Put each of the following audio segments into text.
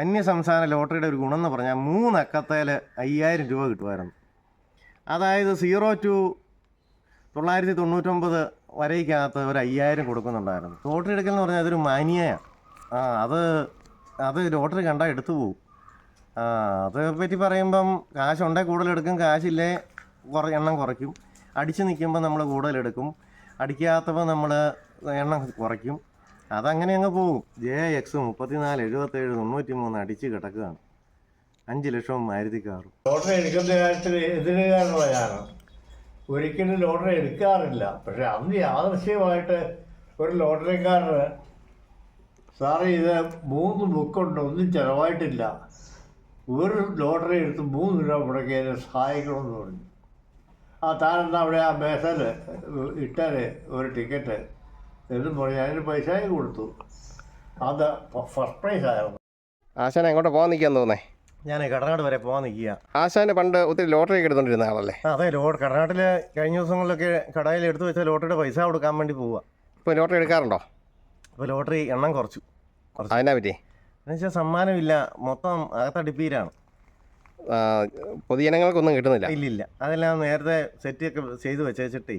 അന്യ സംസ്ഥാന ലോട്ടറിയുടെ ഒരു ഗുണം എന്ന് പറഞ്ഞാൽ മൂന്നക്കത്തേൽ അയ്യായിരം രൂപ കിട്ടുമായിരുന്നു. അതായത് സീറോ ടു തൊള്ളായിരത്തി തൊണ്ണൂറ്റൊമ്പത് വരയ്ക്കകത്ത് ഒരു അയ്യായിരം കൊടുക്കുന്നുണ്ടായിരുന്നു. ലോട്ടറി എടുക്കൽ എന്ന് പറഞ്ഞാൽ അതൊരു മാനിയയാണ് ആ അത് അത് ലോട്ടറി കണ്ടാൽ എടുത്തു പോകും ആ അത് പറ്റി പറയുമ്പം കാശുണ്ടേ കൂടുതലെടുക്കും കാശില്ലേ കുറ എണ്ണം കുറയ്ക്കും. അടിച്ച് നിൽക്കുമ്പോൾ നമ്മൾ കൂടുതലെടുക്കും അടിക്കാത്തപ്പോൾ നമ്മൾ എണ്ണം കുറയ്ക്കും. അതങ്ങനെ അങ്ങ് പോകും. ജെ എക്സ് മുപ്പത്തിനാല് എഴുപത്തേഴ് തൊണ്ണൂറ്റി മൂന്ന് അടിച്ച് കിടക്കുകയാണ്. അഞ്ച് ലക്ഷം ആയിരത്തി കാറും ലോട്ടറി എടുക്കുന്ന കാര്യത്തിൽ എതിരുകാരനുള്ള ഒരിക്കലും ലോട്ടറി എടുക്കാറില്ല. പക്ഷെ അന്ന് യാദൃശ്യമായിട്ട് ഒരു ലോട്ടറിക്കാരന് സാറേ ഇത് മൂന്ന് ബുക്കുണ്ട് ഒന്നും ചിലവായിട്ടില്ല. ഒരു ലോട്ടറി എടുത്ത് മൂന്ന് രൂപ മുടക്കി അതിനെ സഹായിക്കണമെന്ന് പറഞ്ഞു. ആ താനെന്താ അവിടെ ആ മേശയിൽ ഇട്ടാൽ ഒരു ടിക്കറ്റ്? എന്നും പറഞ്ഞു അതിന് പൈസയും കൊടുത്തു. അത് ഫസ്റ്റ് പ്രൈസ് ആയിരുന്നു. ആശാൻ എങ്ങോട്ട് പോകാൻ നിൽക്കാൻ തോന്നേ ഞാൻ കടനാട് വരെ പോകാൻ നിൽക്കുക. ആശാന് പണ്ട് ഒത്തിരി ലോട്ടറി ഒക്കെ എടുത്തോണ്ടിരുന്ന ആളല്ലേ? അതെ ലോ കഴിഞ്ഞ ദിവസങ്ങളിലൊക്കെ കടയിൽ എടുത്തു വെച്ച ലോട്ടറിയുടെ പൈസ കൊടുക്കാൻ വേണ്ടി പോവുക ഇപ്പോൾ ലോട്ടറി എടുക്കാറുണ്ടോ? അപ്പോൾ ലോട്ടറി എണ്ണം കുറച്ചു. കുറച്ച്. അതിനെ പറ്റി? എന്നുവെച്ചാൽ സമ്മാനമില്ല. മൊത്തം അകത്തടിപ്പീരാണ് പൊതുജനങ്ങൾക്കൊന്നും കിട്ടുന്നില്ല. ഇല്ലില്ല. അതെല്ലാം നേരത്തെ സെറ്റൊക്കെ ചെയ്ത് വെച്ചേച്ചിട്ടേ.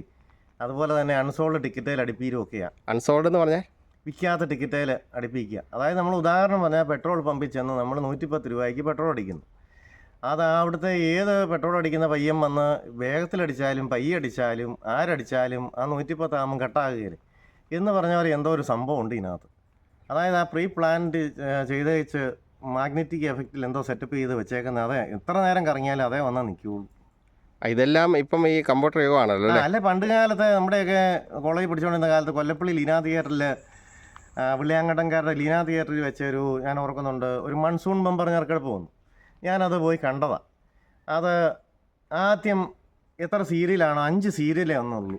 അതുപോലെ തന്നെ അൺസോൾഡ് ടിക്കറ്റിൽ അടിപ്പീരും ഒക്കെയാണ് അൺസോൾഡ് എന്ന് പറഞ്ഞാൽ വിൽക്കാത്ത ടിക്കറ്റേൽ അടുപ്പിക്കുക അതായത് നമ്മൾ ഉദാഹരണം പറഞ്ഞാൽ പെട്രോൾ പമ്പിൽ ചെന്ന് നമ്മൾ നൂറ്റിപ്പത്ത് രൂപയ്ക്ക് പെട്രോൾ അടിക്കുന്നു. അത് അവിടുത്തെ ഏത് പെട്രോൾ അടിക്കുന്ന പയ്യൻ വന്ന് വേഗത്തിലടിച്ചാലും പയ്യടിച്ചാലും ആരടിച്ചാലും ആ നൂറ്റിപ്പത്താകുമ്പം കട്ടാകുകയില്ല എന്ന് പറഞ്ഞവർ എന്തോ ഒരു സംഭവം ഉണ്ട് ഇതിനകത്ത്. അതായത് ആ പ്രീ പ്ലാൻഡ് ചെയ്ത് വെച്ച് മാഗ്നറ്റിക് എഫക്റ്റിൽ എന്തോ സെറ്റപ്പ് ചെയ്ത് വെച്ചേക്കുന്നത്. അതെ എത്ര നേരം കറങ്ങിയാലും അതേ വന്നാൽ നിൽക്കുകയുള്ളൂ. ഇതെല്ലാം ഇപ്പം ഈ കമ്പ്യൂട്ടർ യുഗമാണല്ലോ അല്ല? പണ്ട് കാലത്ത് നമ്മുടെയൊക്കെ കോളേജ് പഠിച്ചുകൊണ്ടിരുന്ന കാലത്ത് കൊല്ലപ്പള്ളി ലീന തിയേറ്ററിൽ വിളിയാങ്കടംകാരുടെ ലീന തിയേറ്ററിൽ വെച്ച ഒരു ഞാൻ ഓർക്കുന്നുണ്ട് ഒരു മൺസൂൺ ബമ്പർ ഞെറുക്കെടുപ്പ് വന്നു ഞാനത് പോയി കണ്ടതാണ് അത് ആദ്യം എത്ര സീരിയലാണോ? അഞ്ച് സീരിയലേ ഒന്നുള്ളൂ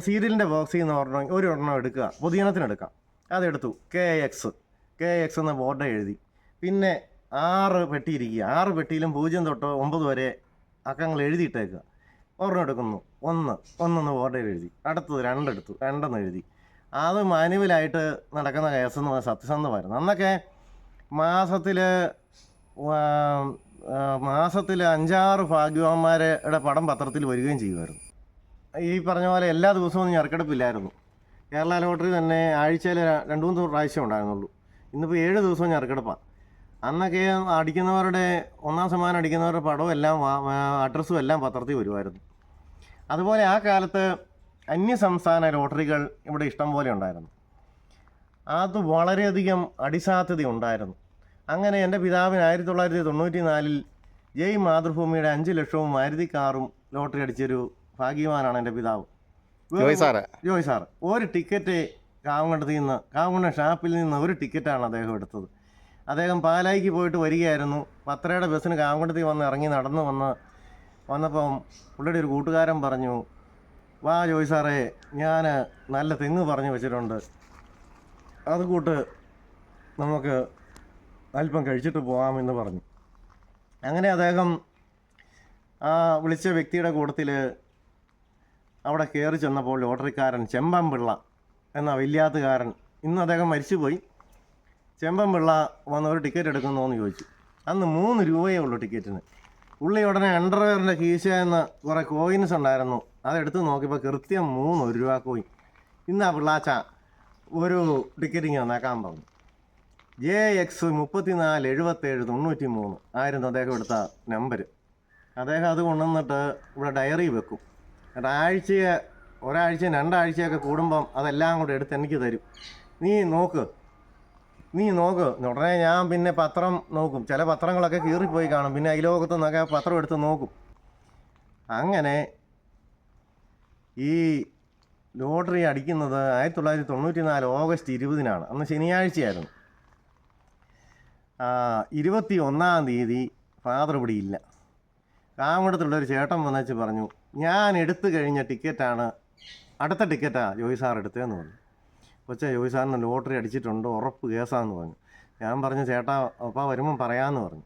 സീരിയലിന്റെ ബോക്സിൽ നിന്ന് ഒരെണ്ണം ഒരു എണ്ണം എടുക്കുക പൊതുജനത്തിനെടുക്കാം അതെടുത്തു. K X. കെ എക്സ് എന്ന ബോർഡ് എഴുതി പിന്നെ ആറ് പെട്ടി ഇരിക്കുക ആറ് പെട്ടിയിലും പൂജ്യം തൊട്ട് ഒമ്പത് വരെ അക്കങ്ങൾ എഴുതിയിട്ടേക്കുക ഒരെണ്ണം എടുക്കുന്നു ഒന്ന് ഒന്നൊന്ന് ബോർഡിൽ എഴുതി. അടുത്തത് രണ്ടെടുത്തു. രണ്ടെന്ന് എഴുതി. അത് മാനുവലായിട്ട് നടക്കുന്ന കേസെന്ന് പറഞ്ഞാൽ സത്യസന്ധമായിരുന്നു. അന്നൊക്കെ മാസത്തിൽ മാസത്തിൽ അഞ്ചാറ് ഭാഗ്യവാന്മാരുടെ പടം പത്രത്തിൽ വരികയും ചെയ്യുമായിരുന്നു. ഈ പറഞ്ഞ പോലെ എല്ലാ ദിവസവും ഞെറുക്കെടുപ്പില്ലായിരുന്നു. കേരള ലോട്ടറി തന്നെ ആഴ്ചയിൽ രണ്ട് മൂന്ന് പ്രാവശ്യം ഉണ്ടായിരുന്നുള്ളൂ. ഇന്നിപ്പോൾ ഏഴ് ദിവസവും ഞെറുക്കെടുപ്പാണ് അന്നൊക്കെ അടിക്കുന്നവരുടെ ഒന്നാം സമ്മാനം അടിക്കുന്നവരുടെ പടവും എല്ലാം അഡ്രസ്സും എല്ലാം പത്രത്തിൽ വരുമായിരുന്നു. അതുപോലെ ആ കാലത്ത് അന്യ സംസ്ഥാന ലോട്ടറികൾ ഇവിടെ ഇഷ്ടം പോലെ ഉണ്ടായിരുന്നു. അത് വളരെയധികം അടിസാധ്യത ഉണ്ടായിരുന്നു. അങ്ങനെ എന്റെ പിതാവിന് ആയിരത്തി തൊള്ളായിരത്തി തൊണ്ണൂറ്റി നാലിൽ ജയ് മാതൃഭൂമിയുടെ അഞ്ച് ലക്ഷവും മാരുതി കാറും ലോട്ടറി അടിച്ചൊരു ഭാഗ്യവാനാണ് എന്റെ പിതാവ്. ജോയ് സാറ്. ജോയ് സാർ ഒരു ടിക്കറ്റ് കാവുങ്കണ്ടത്തിൽ നിന്ന് കാവുങ്കണ്ട ഷാപ്പിൽ നിന്ന് ഒരു ടിക്കറ്റാണ് അദ്ദേഹം എടുത്തത്. അദ്ദേഹം പാലായിക്ക് പോയിട്ട് വരികയായിരുന്നു. പത്രയുടെ ബസ്സിന് കാമ്പണ്ടത്തിൽ വന്ന് ഇറങ്ങി നടന്നു വന്ന് വന്നപ്പം പുള്ളിയുടെ ഒരു കൂട്ടുകാരൻ പറഞ്ഞു വാ ജോയ് സാറേ ഞാൻ നല്ല തെങ്ങ് പറഞ്ഞു വെച്ചിട്ടുണ്ട്. അത് കൂട്ട് നമുക്ക് അല്പം കഴിച്ചിട്ട് പോകാമെന്ന് പറഞ്ഞു. അങ്ങനെ അദ്ദേഹം ആ വിളിച്ച വ്യക്തിയുടെ കൂട്ടത്തിൽ അവിടെ കയറി ചെന്നപ്പോൾ ലോട്ടറിക്കാരൻ ചെമ്പൻപിള്ള എന്ന വല്യാത്തുകാരൻ ഇന്ന് അദ്ദേഹം മരിച്ചുപോയി. ചെമ്പൻപിള്ള വന്ന് ഒരു ടിക്കറ്റ് എടുക്കുന്നോ എന്ന് ചോദിച്ചു. അന്ന് മൂന്ന് രൂപയേ ഉള്ളൂ ടിക്കറ്റിന് പുള്ളി ഉടനെ അണ്ടർവെയറിന്റെ കീശ എന്ന് കുറേ കോയിൻസ് ഉണ്ടായിരുന്നു. അതെടുത്ത് നോക്കിയപ്പോൾ കൃത്യം മൂന്ന് ഒരു രൂപ കോയിൻ ഇന്ന് ആ പിള്ളാച്ച ഒരു ടിക്കറ്റിങ് വന്നേക്കാൻ പറഞ്ഞു. ജെ എക്സ് മുപ്പത്തിനാല് എഴുപത്തേഴ് തൊണ്ണൂറ്റി മൂന്ന് ആയിരുന്നു അദ്ദേഹം എടുത്ത നമ്പർ അദ്ദേഹം അത് കൊണ്ടുവന്നിട്ട് ഇവിടെ ഡയറി വെക്കും. എന്നിട്ട് ആഴ്ചയെ ഒരാഴ്ച രണ്ടാഴ്ചയൊക്കെ കൂടുമ്പം അതെല്ലാം കൂടെ എടുത്ത് എനിക്ക് തരും. നീ നോക്ക് നീ നോക്ക്. ഉടനെ ഞാൻ പിന്നെ പത്രം നോക്കും. ചില പത്രങ്ങളൊക്കെ കീറിപ്പോയി കാണും. പിന്നെ അയലോകത്ത് നിന്നൊക്കെ പത്രം എടുത്ത് നോക്കും. അങ്ങനെ ഈ ലോട്ടറി അടിക്കുന്നത് ആയിരത്തി തൊള്ളായിരത്തി തൊണ്ണൂറ്റി നാല് ഓഗസ്റ്റ് ഇരുപതിനാണ്. അന്ന് ശനിയാഴ്ചയായിരുന്നു. ഇരുപത്തി ഒന്നാം തീയതി ഫാദർ ഇവിടെ ഇല്ല. കാമടത്തുള്ളൊരു ചേട്ടൻ വന്നേച്ച് പറഞ്ഞു ഞാൻ എടുത്തു കഴിഞ്ഞ ടിക്കറ്റാണ് അടുത്ത ടിക്കറ്റാണ് ജോയി സാർ എടുത്തതെന്ന് പറഞ്ഞു. കൊച്ചെ ജോയിസാറിന് ലോട്ടറി അടിച്ചിട്ടുണ്ട്? ഉറപ്പ് കേസാന്ന് പറഞ്ഞു. ഞാൻ പറഞ്ഞു ചേട്ടാ അപ്പം വരുമ്പം പറയാമെന്ന് പറഞ്ഞു.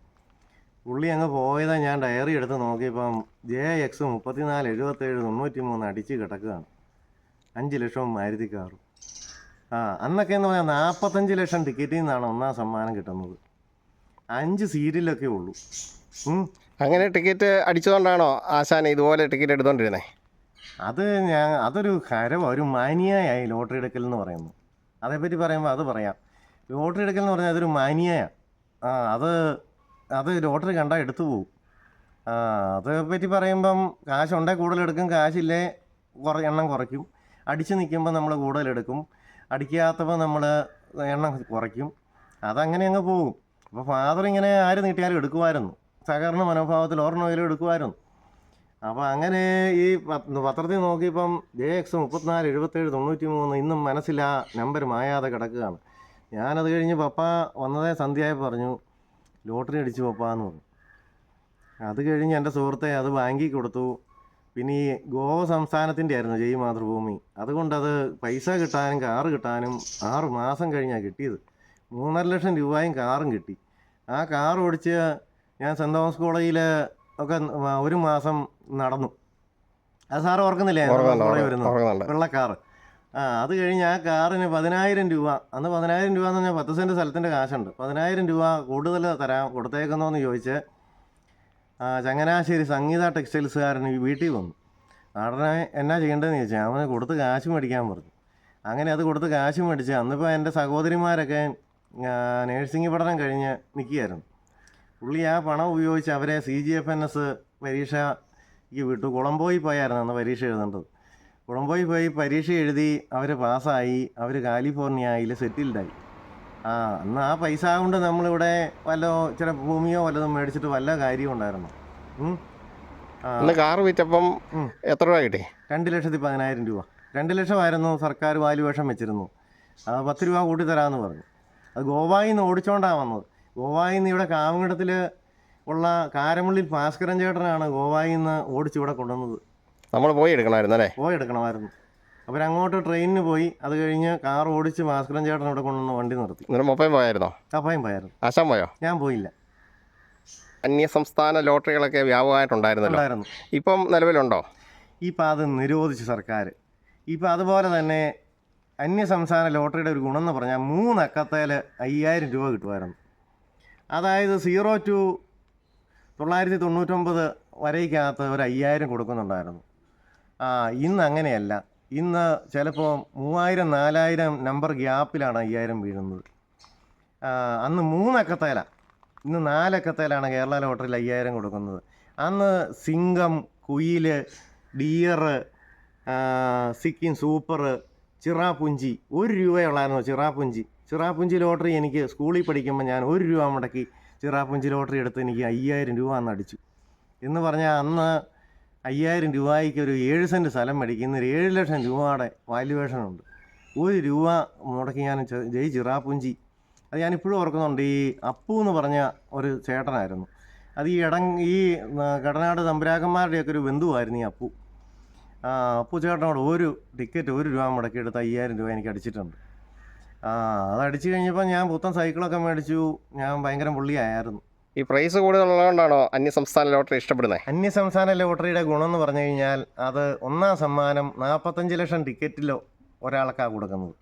പുള്ളി അങ്ങ് പോയത് ഞാൻ ഡയറി എടുത്ത് നോക്കിയപ്പം ജെ എക്സ് മുപ്പത്തിനാല് എഴുപത്തേഴ് തൊണ്ണൂറ്റി മൂന്ന് അടിച്ച് കിടക്കുകയാണ്. അഞ്ച് ലക്ഷവും ആയിരത്തി കാറും ആ അന്നൊക്കെ എന്ന് പറഞ്ഞാൽ നാൽപ്പത്തഞ്ച് ലക്ഷം ടിക്കറ്റിൽ നിന്നാണ് ഒന്നാം സമ്മാനം കിട്ടുന്നത്. അഞ്ച് സീരിയലൊക്കെ ഉള്ളൂ. അങ്ങനെ ടിക്കറ്റ് അടിച്ചതുകൊണ്ടാണോ ആശാൻ ഇതുപോലെ ടിക്കറ്റ് എടുത്തോണ്ടിരുന്നത് അത് ഞാൻ അതൊരു ഹരവ ഒരു മാനിയായി ലോട്ടറി എടുക്കൽ എന്ന് പറയുന്നു. അതേപ്പറ്റി പറയുമ്പോൾ അത് പറയാം. ലോട്ടറി എടുക്കൽ എന്ന് പറഞ്ഞാൽ അതൊരു മാനിയായ ആ അത് അത് ലോട്ടറി കണ്ടാൽ എടുത്തു പോകും ആ അതേപ്പറ്റി പറയുമ്പം കാശുണ്ടെങ്കിൽ കൂടുതലെടുക്കും കാശില്ലേ കുറ എണ്ണം കുറയ്ക്കും. അടിച്ച് നിൽക്കുമ്പോൾ നമ്മൾ കൂടുതലെടുക്കും അടിക്കാത്തപ്പോൾ നമ്മൾ എണ്ണം കുറയ്ക്കും. അതങ്ങനെ അങ്ങ് പോകും അപ്പോൾ ഫാദർ ഇങ്ങനെ ആര് നീട്ടിയാലും എടുക്കുമായിരുന്നു. സഹകരണ മനോഭാവത്തിൽ ഓർമ്മയിലും എടുക്കുമായിരുന്നു. അപ്പോൾ അങ്ങനെ ഈ പത്രത്തിൽ നോക്കിയപ്പം ജെ എക്സ് മുപ്പത്തിനാല് എഴുപത്തേഴ് തൊണ്ണൂറ്റി മൂന്ന് ഇന്നും മനസ്സിൽ ആ നമ്പർ മായാതെ കിടക്കുകയാണ്. ഞാനത് കഴിഞ്ഞ് പപ്പ വന്നതേ സന്ധ്യയായി പറഞ്ഞു ലോട്ടറി അടിച്ചു പപ്പ എന്ന് പറഞ്ഞു. അത് കഴിഞ്ഞ് എന്റെ സുഹൃത്തെ അത് ബാങ്കിൽ കൊടുത്തു. പിന്നെ ഈ ഗോവ സംസ്ഥാനത്തിന്റെ ആയിരുന്നു ജയ് മാതൃഭൂമി. അതുകൊണ്ടത് പൈസ കിട്ടാനും കാറ് കിട്ടാനും ആറ് മാസം കഴിഞ്ഞാണ് കിട്ടിയത്. മൂന്നര ലക്ഷം രൂപയും കാറും കിട്ടി. ആ കാർ ഓടിച്ച് ഞാൻ സെന്റ് തോമസ് കോളേജിൽ ഒക്കെ ഒരു മാസം നടന്നു. അത് സാർ ഓർക്കുന്നില്ലേ? വരുന്നത് ഓർക്കുന്നുണ്ട് വെള്ളക്കാറ് ആ അത് കഴിഞ്ഞ് ആ കാറിന് പതിനായിരം രൂപ. അന്ന് പതിനായിരം രൂപ എന്ന് പറഞ്ഞാൽ പത്ത് സെന്റ് സ്ഥലത്തിന്റെ കാശുണ്ട്. പതിനായിരം രൂപ കൂടുതൽ തരാം കൊടുത്തേക്കുന്നോന്ന് ചോദിച്ച് ആ, ചങ്ങനാശ്ശേരി സംഗീത ടെക്സ്റ്റൈൽസുകാരൻ വീട്ടിൽ വന്നു. നാടനെ എന്നാ ചെയ്യേണ്ടതെന്ന് ചോദിച്ചാൽ അവന് കൊടുത്ത് കാശ് മേടിക്കാൻ പറഞ്ഞു. അങ്ങനെ അത് കൊടുത്ത് കാശ് മേടിച്ച് അന്നിപ്പോൾ എന്റെ സഹോദരിമാരൊക്കെ നേഴ്സിംഗ് പഠനം കഴിഞ്ഞ് നിൽക്കുകയായിരുന്നു. പുള്ളി ആ പണം ഉപയോഗിച്ച് അവരെ C G F N S പരീക്ഷയ്ക്ക് വിട്ടു കുളമ്പോയി പോയായിരുന്നു അന്ന് പരീക്ഷ എഴുതേണ്ടത്. കുളമ്പോയി പോയി പരീക്ഷ എഴുതി അവർ പാസ്സായി അവർ കാലിഫോർണിയയിൽ സെറ്റിൽഡായി. ആ അന്ന് ആ പൈസ കൊണ്ട് നമ്മളിവിടെ വല്ല ചില ഭൂമിയോ വല്ലതും മേടിച്ചിട്ട് വല്ല കാര്യവും ഉണ്ടായിരുന്നു. കാറ് വിറ്റപ്പം എത്ര രൂപ കിട്ടി? രണ്ട് ലക്ഷത്തി പതിനായിരം രൂപ. രണ്ട് ലക്ഷമായിരുന്നു സർക്കാർ വാല്യുവേഷൻ വെച്ചിരുന്നു. അത് പത്ത് രൂപ കൂട്ടി തരാമെന്ന് പറഞ്ഞു. അത് ഗോവായിൽ നിന്ന് ഓടിച്ചോണ്ടാണ് വന്നത്. ഗോവായിൽ നിന്ന് ഇവിടെ കാവങ്കടത്തിൽ ഉള്ള കാരമുള്ളിൽ ഭാസ്കരൻ ചേട്ടനാണ് ഗോവായിൽ നിന്ന് ഓടിച്ച് ഇവിടെ കൊണ്ടുവന്നത്. നമ്മൾ പോയി എടുക്കണമായിരുന്നു അല്ലേ? പോയി എടുക്കണമായിരുന്നു. അവരങ്ങോട്ട് ട്രെയിനിന് പോയി അത് കഴിഞ്ഞ് കാർ ഓടിച്ച് ഭാസ്കരൻ ചേട്ടൻ ഇവിടെ കൊണ്ടുവന്ന് വണ്ടി നിർത്തി. എന്നിട്ട് മൊപ്പയും പോയായിരുന്നോ? കപ്പായും പോയായിരുന്നു. ആശാൻ പോയോ? ഞാൻ പോയില്ല. അന്യസംസ്ഥാന ലോട്ടറികളൊക്കെ വ്യാപകമായിട്ടുണ്ടായിരുന്നല്ലോ. ഉണ്ടായിരുന്നു. ഇപ്പം നിലവിലുണ്ടോ? ഇപ്പം അത് നിരോധിച്ചു സർക്കാർ ഇപ്പം അതുപോലെ തന്നെ അന്യസംസ്ഥാന ലോട്ടറിയുടെ ഒരു ഗുണം എന്ന് പറഞ്ഞാൽ മൂന്നക്കത്തേൽ അയ്യായിരം രൂപ കിട്ടുമായിരുന്നു. അതായത് സീറോ ടു തൊള്ളായിരത്തി തൊണ്ണൂറ്റൊമ്പത് വരയ്ക്കകത്ത് ഒരു അയ്യായിരം കൊടുക്കുന്നുണ്ടായിരുന്നു. ഇന്ന് അങ്ങനെയല്ല. ഇന്ന് ചിലപ്പോൾ മൂവായിരം നാലായിരം നമ്പർ ഗ്യാപ്പിലാണ് അയ്യായിരം വീഴുന്നത്. അന്ന് മൂന്നക്കത്തേലാണ് ഇന്ന് നാലക്കത്തേലാണ് കേരള ലോട്ടറിയിൽ അയ്യായിരം കൊടുക്കുന്നത്. അന്ന് സിംഗം കുയിൽ ഡിയർ സിക്കിം സൂപ്പർ ചിറാപുഞ്ചി ഒരു രൂപയുള്ളായിരുന്നു ചിറാപുഞ്ചി. ചിറാപുഞ്ചി ലോട്ടറി എനിക്ക് സ്കൂളിൽ പഠിക്കുമ്പോൾ ഞാൻ ഒരു രൂപ മുടക്കി ചിറാപുഞ്ചി ലോട്ടറി എടുത്ത് എനിക്ക് അയ്യായിരം രൂപ അന്ന് അടിച്ചു. എന്ന് പറഞ്ഞാൽ അന്ന് അയ്യായിരം രൂപയ്ക്ക് ഒരു ഏഴ് സെന്റ് സ്ഥലം മേടിക്കുന്ന ഒരു ഏഴ് ലക്ഷം രൂപയുടെ വാല്യുവേഷൻ ഉണ്ട്. ഒരു രൂപ മുടക്കി ഞാൻ ജയ് ചിറാപുഞ്ചി. അത് ഞാനിപ്പോഴും ഓർക്കുന്നുണ്ട്. ഈ അപ്പു എന്ന് പറഞ്ഞ ഒരു ചേട്ടനായിരുന്നു. അത് ഈ ഇടം ഈ കടനാട് തമ്പുരാക്കന്മാരുടെയൊക്കെ ഒരു ബന്ധുവായിരുന്നു ഈ അപ്പു. അപ്പു ചേട്ടനോട് ഒരു ടിക്കറ്റ് ഒരു രൂപ മുടക്കി എടുത്ത് അയ്യായിരം രൂപ എനിക്ക് അടിച്ചിട്ടുണ്ട്. ആ അത് അടിച്ചു കഴിഞ്ഞപ്പോൾ ഞാൻ പുത്തൻ സൈക്കിളൊക്കെ മേടിച്ചു. ഞാൻ ഭയങ്കര പുള്ളിയായിരുന്നു. ഈ പ്രൈസ് കൂടുതലുള്ളതുകൊണ്ടാണോ അന്യ സംസ്ഥാന ലോട്ടറി ഇഷ്ടപ്പെടുന്നത് അന്യ സംസ്ഥാന ലോട്ടറിയുടെ ഗുണം എന്ന് പറഞ്ഞു കഴിഞ്ഞാൽ അത് ഒന്നാം സമ്മാനം നാൽപ്പത്തഞ്ച് ലക്ഷം ടിക്കറ്റിലോ ഒരാൾക്കാണ് കൊടുക്കുന്നത്.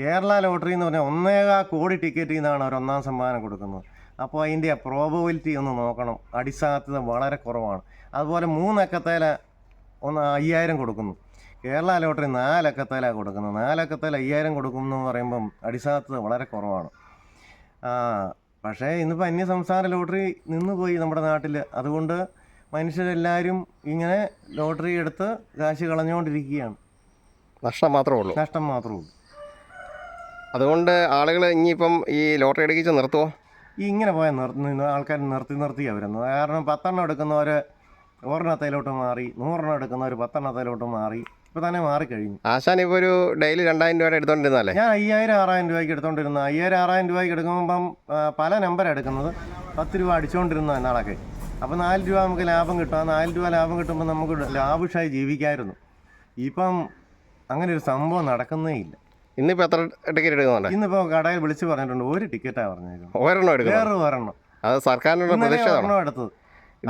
കേരള ലോട്ടറി എന്ന് പറഞ്ഞാൽ ഒന്നേകാ കോടി ടിക്കറ്റിൽ നിന്നാണ് അവർ ഒന്നാം സമ്മാനം കൊടുക്കുന്നത്. അപ്പോൾ അതിന്റെ പ്രോബബിലിറ്റി ഒന്ന് നോക്കണം. അടിസാധ്യത വളരെ കുറവാണ്. അതുപോലെ മൂന്നക്കത്തേല ഒന്ന് അയ്യായിരം കൊടുക്കുന്നു. കേരള ലോട്ടറി നാലക്കത്തേലാണ് കൊടുക്കുന്നത്. നാലക്കത്തേൽ അയ്യായിരം കൊടുക്കും എന്ന് പറയുമ്പം അടിസ്ഥാനത്ത് വളരെ കുറവാണ്. പക്ഷേ ഇന്നിപ്പോൾ അന്യ സംസ്ഥാന ലോട്ടറി നിന്ന് പോയി നമ്മുടെ നാട്ടിൽ അതുകൊണ്ട് മനുഷ്യരെല്ലാവരും ഇങ്ങനെ ലോട്ടറി എടുത്ത് കാശ് കളഞ്ഞുകൊണ്ടിരിക്കുകയാണ് നഷ്ടം മാത്രമേ ഉള്ളൂ. നഷ്ടം മാത്രമേ ഉള്ളൂ. അതുകൊണ്ട് ആളുകൾ ഇനിയിപ്പം ഈ ലോട്ടറി എടുക്കിച്ച് നിർത്തുമോ ഈ ഇങ്ങനെ പോയാൽ നിർത്തി ആൾക്കാർ നിർത്തി നിർത്തി അവരുന്നു കാരണം പത്തെണ്ണം എടുക്കുന്നവർ ഒരെണ്ണത്തിലോട്ട് മാറി നൂറെണ്ണം എടുക്കുന്നവർ പത്തെണ്ണത്തിലോട്ട് മാറി. ഇപ്പോൾ തന്നെ മാറിക്കഴിഞ്ഞു. ആശാൻ ഇപ്പോൾ ഒരു ഡെയിലി രണ്ടായിരം രൂപയുടെ എടുത്തോണ്ടിരുന്നല്ലേ ഞാൻ അയ്യായിരം ആറായിരം രൂപയ്ക്ക് എടുത്തോണ്ടിരുന്ന. അയ്യായിരം ആറായിരം രൂപയ്ക്ക് എടുക്കുമ്പം പല നമ്പർ എടുക്കുന്നത്. പത്ത് രൂപ അടിച്ചുകൊണ്ടിരുന്ന എന്നാളൊക്കെ അപ്പോൾ നാല് രൂപ നമുക്ക് ലാഭം കിട്ടും. ആ നാല് രൂപ ലാഭം കിട്ടുമ്പോൾ നമുക്ക് ലാഭിഷായി ജീവിക്കായിരുന്നു. ഇപ്പം അങ്ങനെ ഒരു സംഭവം നടക്കുന്നേ ഇല്ല. ഇന്നിപ്പോ എത്ര ടിക്കറ്റ് എടുക്കുന്നുണ്ട്? ഇന്നിപ്പോ കടയിൽ വിളിച്ച് പറഞ്ഞിട്ടുണ്ട്. ഒരു ടിക്കറ്റാ പറഞ്ഞേക്കുന്നത്. ഒരെണ്ണം വേറെ ഒരെണ്ണം. അത് സർക്കാരിനുള്ള എടുത്തത്.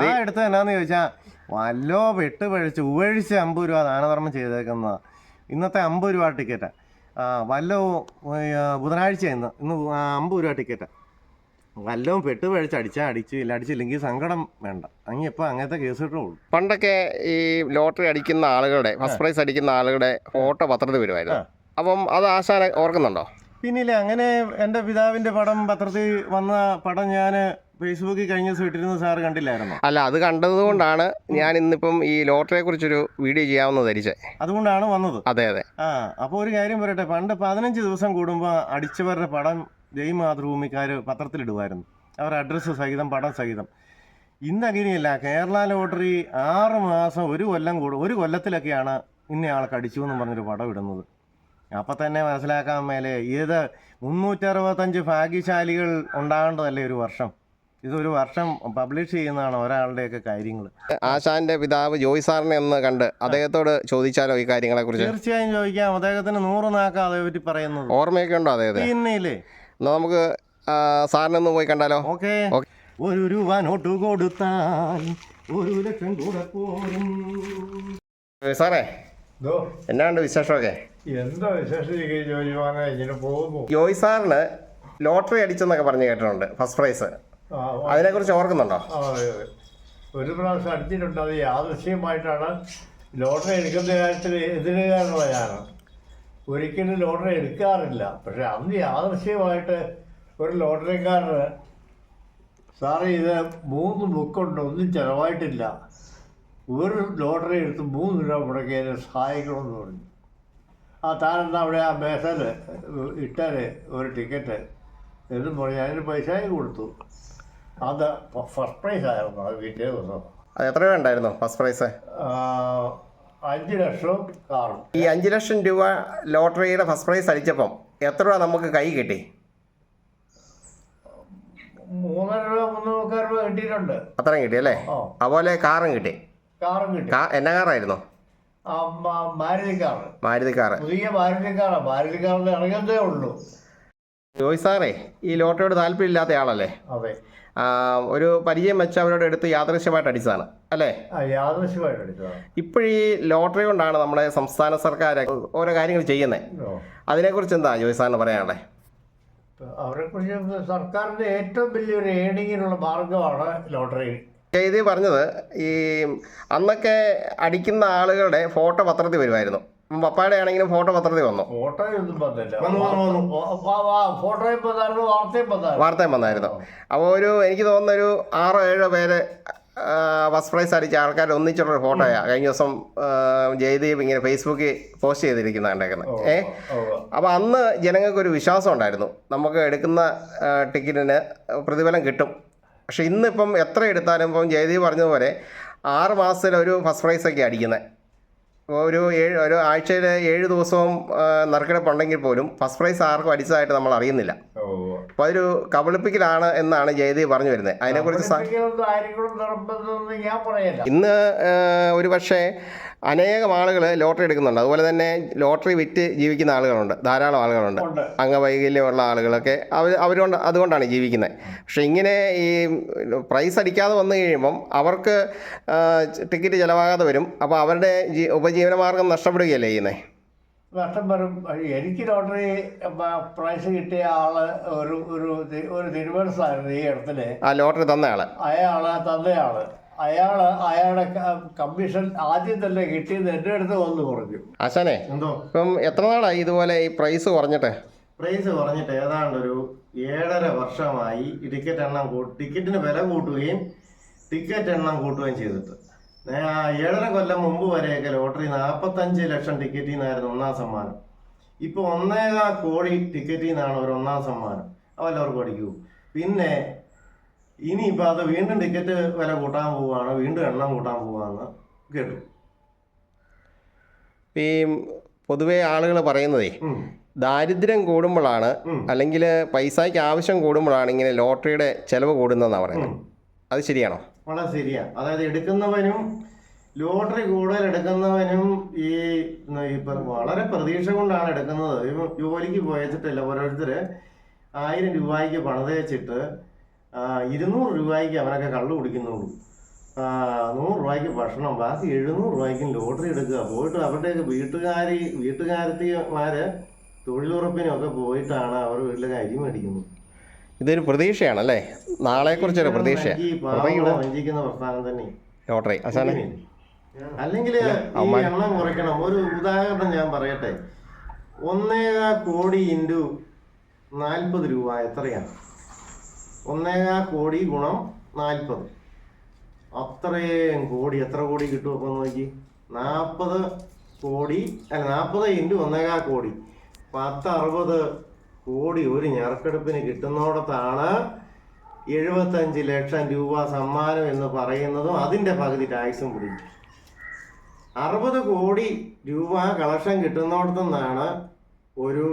ആ എടുത്തത് എന്നാന്ന് ചോദിച്ചാൽ വല്ലോ വെട്ട് പഴിച്ച് ഉപഴിച്ച് അമ്പത് രൂപ ദാനധർമ്മം ചെയ്തേക്കുന്നത് ഇന്നത്തെ അമ്പത് രൂപ ടിക്കറ്റാ. വല്ലോ ബുധനാഴ്ച ഇന്ന്. ഇന്ന് അമ്പത് രൂപ ടിക്കറ്റാ. വല്ലതും പെട്ട് പഴിച്ച് അടിച്ചാൽ അടിച്ചു ഇല്ല അടിച്ചില്ലെങ്കിൽ സങ്കടം വേണ്ട. അങ്ങ് ഇപ്പം അങ്ങനത്തെ കേസ് കിട്ടുള്ളൂ പണ്ടൊക്കെ ഈ ലോട്ടറി അടിക്കുന്ന ആളുകളുടെ ഫസ്റ്റ് പ്രൈസ് അടിക്കുന്ന ആളുകളുടെ ഫോട്ടോ പത്രത്തിൽ വരുമായിരുന്നു. അപ്പം അത് ആശാന ഓർക്കുന്നുണ്ടോ? പിന്നില്ല അങ്ങനെ എന്റെ പിതാവിന്റെ പടം പത്രത്തിൽ വന്ന പടം ഞാൻ ഫേസ്ബുക്കിൽ കഴിഞ്ഞ ദിവസം ഇട്ടിരുന്ന സാറ് കണ്ടില്ലായിരുന്നു? അല്ല അത് കണ്ടതുകൊണ്ടാണ് ഞാൻ ഇന്നിപ്പം ഈ ലോട്ടറിയെ കുറിച്ചൊരു വീഡിയോ ചെയ്യാമെന്ന് ധരിച്ചേ. അതുകൊണ്ടാണ് വന്നത്. അതെ അതെ. ആ അപ്പോൾ ഒരു കാര്യം പറയട്ടെ പണ്ട് പതിനഞ്ച് ദിവസം കൂടുമ്പോൾ അടിച്ചവരുടെ പടം ജയ് മാതൃഭൂമിക്കാർ പത്രത്തിലിടുമായിരുന്നു. അവരുടെ അഡ്രസ്സ് സഹിതം പടം സഹിതം. ഇന്ന് അങ്ങനെയല്ല കേരള ലോട്ടറി ആറ് മാസം ഒരു കൊല്ലം കൂടും ഒരു കൊല്ലത്തിലൊക്കെയാണ് ഇന്ന ആൾക്ക് അടിച്ചു എന്ന് പറഞ്ഞൊരു പടം ഇടുന്നത്. അപ്പം തന്നെ മനസ്സിലാക്കാൻ മേലെ ഇത് മുന്നൂറ്ററുപത്തഞ്ച് ഭാഗ്യശാലികൾ ഉണ്ടാകേണ്ടതല്ലേ ഒരു വർഷം? ഇതൊരു വർഷം പബ്ലിഷ് ചെയ്യുന്നതാണ് ഒരാളുടെയൊക്കെ കാര്യങ്ങൾ ആശാന്റെ പിതാവ് ജോയ് സാറിനെ ഒന്ന് കണ്ട് അദ്ദേഹത്തോട് ചോദിച്ചാലോ ഈ കാര്യങ്ങളെ കുറിച്ച്? തീർച്ചയായും ചോദിക്കാം. അദ്ദേഹത്തിന് നൂറ് നാക്കാം അതേപറ്റി പറയുന്നത് ഓർമ്മയൊക്കെ ഉണ്ടോ അദ്ദേഹത്തിന്? പിന്നെയില്ലേ? എന്നാൽ നമുക്ക് സാറിനൊന്ന് പോയി കണ്ടാലോ? ഓക്കെ. ഒരു രൂപ നോട്ട് കൊടുത്താൽ ഒരു ലക്ഷം കൂടെ പോരും. സാറേ എന്നാണ്ട് വിശേഷമൊക്കെ? എന്താ വിശേഷം ജോയ് സാറിന് ലോട്ടറി അടിച്ചെന്നൊക്കെ പറഞ്ഞു കേട്ടിട്ടുണ്ട് ഫസ്റ്റ് പ്രൈസ്. അതിനെക്കുറിച്ച് ഓർക്കുന്നുണ്ടോ. ഒരു പ്രാവശ്യം അടിച്ചിട്ടുണ്ട്. അത് യാദൃശ്യമായിട്ടാണ് ലോട്ടറി എടുക്കുന്ന കാര്യത്തിൽ എതിരുകാരനുള്ള ഞാൻ ഒരിക്കലും ലോട്ടറി എടുക്കാറില്ല. പക്ഷെ അന്ന് യാദൃശ്യമായിട്ട് ഒരു ലോട്ടറിക്കാരന് സാറേ ഇത് മൂന്ന് ബുക്കുണ്ട്. ഒന്നും ചിലവായിട്ടില്ല. ഒരു ലോട്ടറി എടുത്ത് മൂന്ന് രൂപ മുടക്കി അതിനെ സഹായിക്കണമെന്ന് പറഞ്ഞു. ആ താനെന്താ അവിടെ ആ മേശയിൽ ഇട്ടാൽ ഒരു ടിക്കറ്റ് എന്നും പറഞ്ഞ് അതിന് പൈസയും കൊടുത്തു. അത് ഫസ്റ്റ് പ്രൈസ് ആയിരുന്നു. അത് പിറ്റേ ദിവസം. അത് എത്ര രൂപ ഉണ്ടായിരുന്നു ഫസ്റ്റ് പ്രൈസ് അഞ്ച് ലക്ഷവും കാറും ഈ അഞ്ച് ലക്ഷം രൂപ ലോട്ടറിയുടെ ഫസ്റ്റ് പ്രൈസ് അടിച്ചപ്പം എത്ര രൂപ നമുക്ക് കൈ കിട്ടി? മൂന്നര രൂപ മുന്നൂറ് രൂപ കിട്ടിയിട്ടുണ്ട്. അത്രയും കിട്ടി അല്ലേ? ആ. അതുപോലെ കാറും കിട്ടി. കാറും കിട്ടി. കാ എന്നാ കാറായിരുന്നു? ആ മ- മാരുതി കാറ് മാരുതി കാറ്. പുതിയ മാരുതി കാറാണ് മാരുതി കാറിൽ ഇറങ്ങുന്നതേ ഉള്ളൂ. ജോയ് സാറേ ഈ ലോട്ടറിയോട് താല്പര്യമില്ലാത്ത ആളല്ലേ? അതെ. ഒരു പരിചയം വെച്ച അവരോട് എടുത്ത് യാദൃശ്യമായിട്ട് അടിച്ചതാണ് അല്ലേ? ഇപ്പോഴീ ലോട്ടറി കൊണ്ടാണ് നമ്മുടെ സംസ്ഥാന സർക്കാർ ഓരോ കാര്യങ്ങൾ ചെയ്യുന്നത്. അതിനെക്കുറിച്ച് എന്താ ജോയ് സാറിന് പറയാനുള്ളത് അവരെ കുറിച്ച് സർക്കാരിന്റെ ഏറ്റവും വലിയൊരു ഏണിങ്ങിനുള്ള മാർഗമാണ് ലോട്ടറി. ഇത് പറഞ്ഞത് ഈ അന്നൊക്കെ അടിക്കുന്ന ആളുകളുടെ ഫോട്ടോ പത്രത്തിൽ വരുമായിരുന്നു. പപ്പായുടെ ആണെങ്കിലും ഫോട്ടോ പത്രത്തിൽ വന്നു. ഫോട്ടോയൊന്നും വന്നില്ല. ഫോട്ടോയും വന്നായിരുന്നു വാർത്തയും വന്നായിരുന്നു. വാർത്തയും വന്നായിരുന്നു. അപ്പോൾ ഒരു എനിക്ക് തോന്നുന്ന ഒരു ആറോ ഏഴോ പേര് ഫസ്റ്റ് പ്രൈസ് അടിച്ച ആൾക്കാർ ഒന്നിച്ചുള്ള ഒരു ഫോട്ടോയാണ് കഴിഞ്ഞ ദിവസം ജയദീപ് ഇങ്ങനെ ഫേസ്ബുക്കിൽ പോസ്റ്റ് ചെയ്തിരിക്കുന്ന കണ്ടേക്കുന്നത്. ഏ? അപ്പോൾ അന്ന് ജനങ്ങൾക്ക് ഒരു വിശ്വാസം ഉണ്ടായിരുന്നു. നമുക്ക് എടുക്കുന്ന ടിക്കറ്റിന് പ്രതിഫലം കിട്ടും. പക്ഷെ ഇന്നിപ്പം എത്ര എടുത്താലും ഇപ്പം ജയദീപ് പറഞ്ഞതുപോലെ ആറ് മാസത്തിൽ ഒരു ഫസ്റ്റ് പ്രൈസൊക്കെ അടിക്കുന്നത് ഒരു ഏഴ് ഒരു ആഴ്ചയിൽ ഏഴ് ദിവസവും നറുക്കെടുപ്പുണ്ടെങ്കിൽ പോലും ഫസ്റ്റ് പ്രൈസ് ആർക്കും അടിച്ചതായിട്ട് നമ്മൾ അറിയുന്നില്ല. അപ്പോൾ അതൊരു കബളിപ്പിക്കലാണ് എന്നാണ് ജയദീപ് പറഞ്ഞു വരുന്നത്. അതിനെക്കുറിച്ച് ഇന്ന് ഒരു പക്ഷേ അനേകം ആളുകൾ ലോട്ടറി എടുക്കുന്നുണ്ട്. അതുപോലെ തന്നെ ലോട്ടറി വിറ്റ് ജീവിക്കുന്ന ആളുകളുണ്ട്. ധാരാളം ആളുകളുണ്ട്. അംഗവൈകല്യമുള്ള ആളുകളൊക്കെ അവർ അവരുകൊണ്ട് അതുകൊണ്ടാണ് ജീവിക്കുന്നത് പക്ഷേ ഇങ്ങനെ ഈ പ്രൈസ് അടിക്കാതെ വന്നു കഴിയുമ്പം അവർക്ക് ടിക്കറ്റ് ചിലവാകാതെ വരും. അപ്പോൾ അവരുടെ ജീ ഉപജീവന മാർഗം നഷ്ടപ്പെടുകയല്ലേ ചെയ്യുന്നത് നഷ്ടം വരും. എനിക്ക് ലോട്ടറി പ്രൈസ് കിട്ടിയ ആൾ ഒരു ഒരു ഒരു തിരുവനന്തപുരത്തായിരുന്നു ഈ ഇടത്തിൽ ആ ലോട്ടറി തന്ന ആൾ അയാൾ തന്നയാൾ അയാൾ അയാളുടെ കമ്മീഷൻ ആദ്യം തന്നെ കിട്ടിയത് എന്റെ അടുത്ത് വന്ന് പറഞ്ഞു. ആശാനെ എന്തോ? ഇപ്പം എത്ര നാളായി ഇതുപോലെ ഈ പ്രൈസ് കുറഞ്ഞിട്ട്? പ്രൈസ് പറഞ്ഞിട്ട് ഏതാണ്ട് ഒരു ഏഴര വർഷമായി ടിക്കറ്റ് എണ്ണം ടിക്കറ്റിന് വില കൂട്ടുകയും ടിക്കറ്റ് എണ്ണം കൂട്ടുകയും ചെയ്തിട്ട്. ഏഴര കൊല്ലം മുമ്പ് വരെയൊക്കെ ലോട്ടറി നാൽപ്പത്തഞ്ച് ലക്ഷം ടിക്കറ്റിൽ നിന്നായിരുന്നു ഒന്നാം സമ്മാനം. ഇപ്പൊ ഒന്നേകാ കോടി ടിക്കറ്റിൽ നിന്നാണ് ഒരു ഒന്നാം സമ്മാനം. അവല്ലവർക്കും അടിക്കൂ പിന്നെ ഇനിയിപ്പോൾ അത് വീണ്ടും ടിക്കറ്റ് വില കൂട്ടാൻ പോവുകയാണ് വീണ്ടും എണ്ണം കൂട്ടാൻ പോവുകയെന്ന് കേട്ടു. ഈ പൊതുവേ ആളുകൾ പറയുന്നതേ ദാരിദ്ര്യം കൂടുമ്പോഴാണ്. അല്ലെങ്കിൽ പൈസയ്ക്ക് ആവശ്യം കൂടുമ്പോഴാണ് ഇങ്ങനെ ലോട്ടറിയുടെ ചെലവ് കൂടുന്നതെന്നാണ് പറയുന്നത്. അത് ശരിയാണോ? വളരെ ശരിയാണ് അതായത് എടുക്കുന്നവനും ലോട്ടറി കൂടുതൽ എടുക്കുന്നവനും ഈ വളരെ പ്രതീക്ഷ കൊണ്ടാണ് എടുക്കുന്നത്. ജോലിക്ക് പോയച്ചിട്ടല്ല ഓരോരുത്തർ ആയിരം രൂപയ്ക്ക് പണം തേച്ചിട്ട് ആ, ഇരുന്നൂറ് രൂപയ്ക്ക് അവനൊക്കെ കള്ളു കുടിക്കുന്നുള്ളൂ. നൂറ് രൂപയ്ക്ക് ഭക്ഷണം ബാക്കി എഴുന്നൂറ് രൂപയ്ക്കും ലോട്ടറി എടുക്കുക. പോയിട്ട് അവരുടെയൊക്കെ വീട്ടുകാരി വീട്ടുകാരത്തിമാര് തൊഴിലുറപ്പിനൊക്കെ പോയിട്ടാണ് അവർ വീട്ടിലൊക്കെ അരി മേടിക്കുന്നത്. ഇതൊരു പ്രതീക്ഷയാണല്ലേ? നാളെക്കുറിച്ചൊരു പാവങ്ങളെ വഞ്ചിക്കുന്ന പ്രസ്ഥാനം തന്നെ. ലോട്ടറി. അവസാനം അല്ലെങ്കിൽ ഈ എണ്ണം കുറയ്ക്കണം. ഒരു ഉദാഹരണം ഞാൻ പറയട്ടെ. ഒന്നേകാ കോടി ഇന്റു നാൽപ്പത് രൂപ എത്രയാണ്? ഒന്നേകാ കോടി ഗുണം നാൽപ്പത്. അത്രയും കോടി എത്ര കോടി കിട്ടും അപ്പം നോക്കി? നാൽപ്പത് കോടി അല്ല നാൽപ്പത് ഇന്റു ഒന്നേകാ കോടി. പത്ത് അറുപത് കോടി ഒരു ഞെറുക്കെടുപ്പിന് കിട്ടുന്നോടത്താണ് എഴുപത്തഞ്ച് ലക്ഷം രൂപ സമ്മാനം എന്ന് പറയുന്നതും അതിന്റെ പകുതി ടാക്സും പിടിക്കും അറുപത് കോടി രൂപ കളക്ഷൻ കിട്ടുന്നിടത്തു നിന്നാണ് ഒരു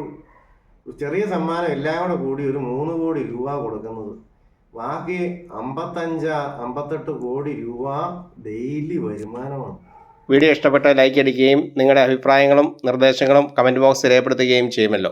ചെറിയ സമ്മാനം എല്ലാം കൂടെ കൂടി ഒരു മൂന്ന് കോടി രൂപ കൊടുക്കുന്നത്. ബാക്കി അമ്പത്തഞ്ച് അമ്പത്തെട്ട് കോടി രൂപ ഡെയിലി വരുമാനമാണ്. വീഡിയോ ഇഷ്ടപ്പെട്ട ലൈക്ക് അടിക്കുകയും നിങ്ങളുടെ അഭിപ്രായങ്ങളും നിർദ്ദേശങ്ങളും കമന്റ് ബോക്സിൽ രേഖപ്പെടുത്തുകയും ചെയ്യുമല്ലോ.